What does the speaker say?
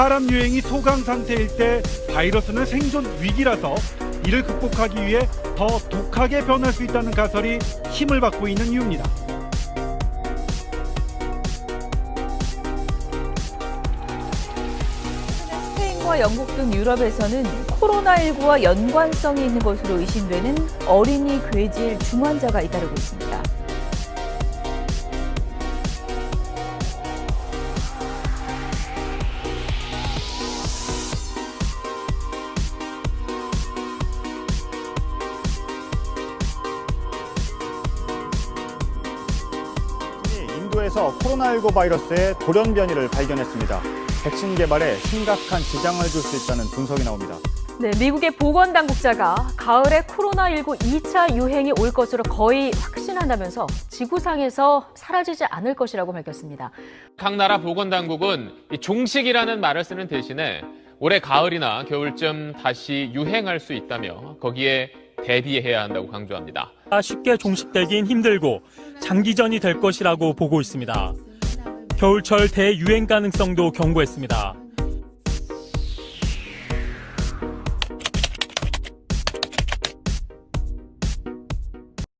사람 유행이 소강 상태일 때 바이러스는 생존 위기라서 이를 극복하기 위해 더 독하게 변할 수 있다는 가설이 힘을 받고 있는 이유입니다. 스페인과 영국 등 유럽에서는 코로나19와 연관성이 있는 것으로 의심되는 어린이 괴질 중환자가 잇따르고 있습니다. 인도에서 코로나19 바이러스의 돌연 변이를 발견했습니다. 백신 개발에 심각한 지장을 줄 수 있다는 분석이 나옵니다. 네, 미국의 보건 당국자가 가을에 코로나19 2차 유행이 올 것으로 거의 확신한다면서 지구상에서 사라지지 않을 것이라고 밝혔습니다. 각 나라 보건 당국은 이 종식이라는 말을 쓰는 대신에 올해 가을이나 겨울쯤 다시 유행할 수 있다며 거기에 대비해야 한다고 강조합니다. 쉽게 종식되긴 힘들고 장기전이 될 것이라고 보고 있습니다. 겨울철 대유행 가능성도 경고했습니다.